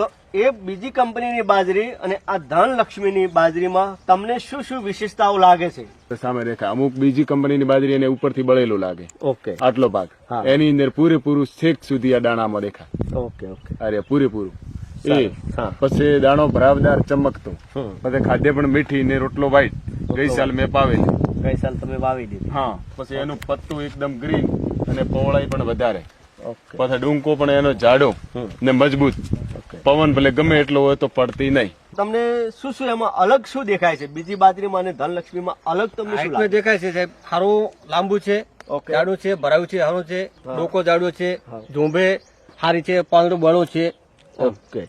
તો એ બીજી કંપનીની બાજરી અને આ ધનલક્ષ્મીની બાજરીમાં તમને શું શું વિશેષતાઓ લાગે છે? સામે રેખા અમુક બીજી કંપનીની બાજરી એને ઉપરથી બળેલું લાગે. ઓકે. આટલો ભાગ. હા. એની અંદર પૂરેપૂરું છેક સુધી આ દાણામાં દેખાય. Okay okay. અરે પૂરેપૂરું. એ હા. પછી દાણો ભરાવદાર ચમકતો. પછી ખાદ્ય પણ મીઠી ને રોટલો વાઈટ ગઈ સાલ મેં પાવેલી. ગઈ સાલ તમે વાવી દીધી. હા. પછી એનું પત્તું એકદમ ગ્રીન અને પહોળાઈ પણ વધારે. પછી ડુંકો પણ એનો જાડો ને મજબૂત. પવન ભલે ગમે એટલો હોય તો પડતી નહીં. તમને શું શું એમાં અલગ શું દેખાય છે? બીજી બાજરીમાં અને ધનલક્ષ્મીમાં અલગ તમને શું દેખાય છે સાહેબ સારું લાંબુ છે ઓકે. જાડું છે ભરાયું છે હારું છે. ડોકો જાડો છે ઝુંભે ઝુંબે સારી છે પાંદડું બળો છે. ઓકે.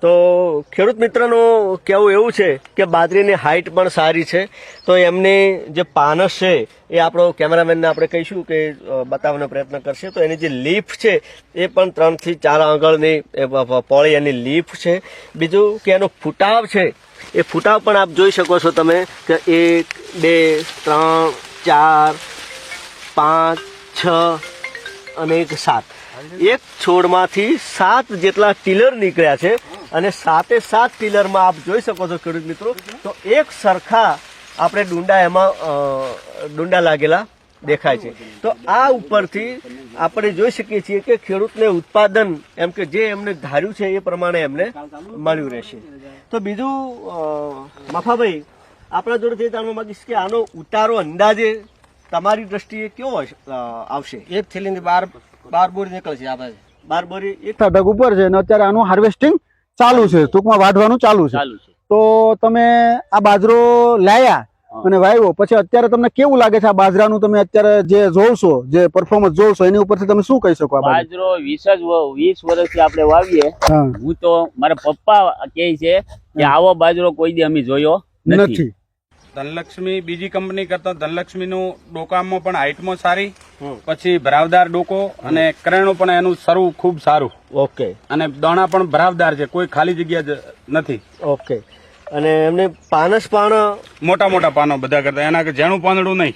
તો ખેડૂત મિત્રનું કહેવું એવું છે કે બાજરીની હાઈટ પણ સારી છે. તો એમની જે પાનસ છે એ આપણો કેમેરામેનને આપણે કહીશું કે બતાવવાનો પ્રયત્ન કરશે. તો એની જે લીફ છે એ પણ ત્રણથી ચાર આંગળની, એ, પ- પ- એની લીફ છે. બીજું કે એનો ફૂટાવ છે, એ ફૂટાવ પણ આપ જોઈ શકો છો તમે કે એક, બે, ત્રણ, ચાર, પાંચ, છ અને એક સાત. એક છોડમાંથી સાત જેટલા ટીલર નીકળ્યા છે અને સાતે સાત ટીલરમાં આપ જોઈ શકો છો ખેડૂત મિત્રો. તો એક સરખા આપણે ડુંડા એમાં ડુંડા લાગેલા દેખાય છે. તો આ ઉપરથી આપણે જોઈ શકીએ છીએ કે ખેડૂતને ઉત્પાદન એમ કે જે એમને ધાર્યું છે એ પ્રમાણે એમને મળ્યું રહેશે. તો બીજું મફાભાઈ, આપણા જોડે તે જાણવા માંગીશ કે આનો ઉતારો અંદાજે તમારી દ્રષ્ટિએ કેવો હશે, આવશે? એક થેલીની બાર બાર બોરી નીકળે છે આપણે બાર બોરી એક ઢગ ઉપર છે અને અત્યારે આનું હાર્વેસ્ટિંગ ચાલુ છે ટૂંકમાં વાઢવાનું ચાલુ છે. તો તમે આ બાજરો લાયા અને વાવ્યો પછી અત્યારે તમને કેવું લાગે છે આ બાજરાનું તમે અત્યારે જે જોવશો જે પરફોર્મન્સ જોવશો એની ઉપરથી તમે શું કહી શકો બાજરો વીસ જ વીસ વર્ષથી આપણે વાવીએ. હું. તો મારા પપ્પા કહે છે કે આવો બાજરો કોઈ દી અમે જોયો નથી. ધનલક્ષ્મી બીજી કંપની કરતા ધનલક્ષ્મીનું ડોકામાં પણ હાઇટમાં સારી પછી ભરાવદાર ડોકો અને કરેણું પણ એનું સરું ખૂબ સારું. ઓકે. અને દાણા પણ ભરાવદાર છે કોઈ ખાલી જગ્યા જ નથી. ઓકે. અને એમને પાનસ પણ મોટા મોટા પાનો બધા કરતા એના જેણું પાંદડું નહીં.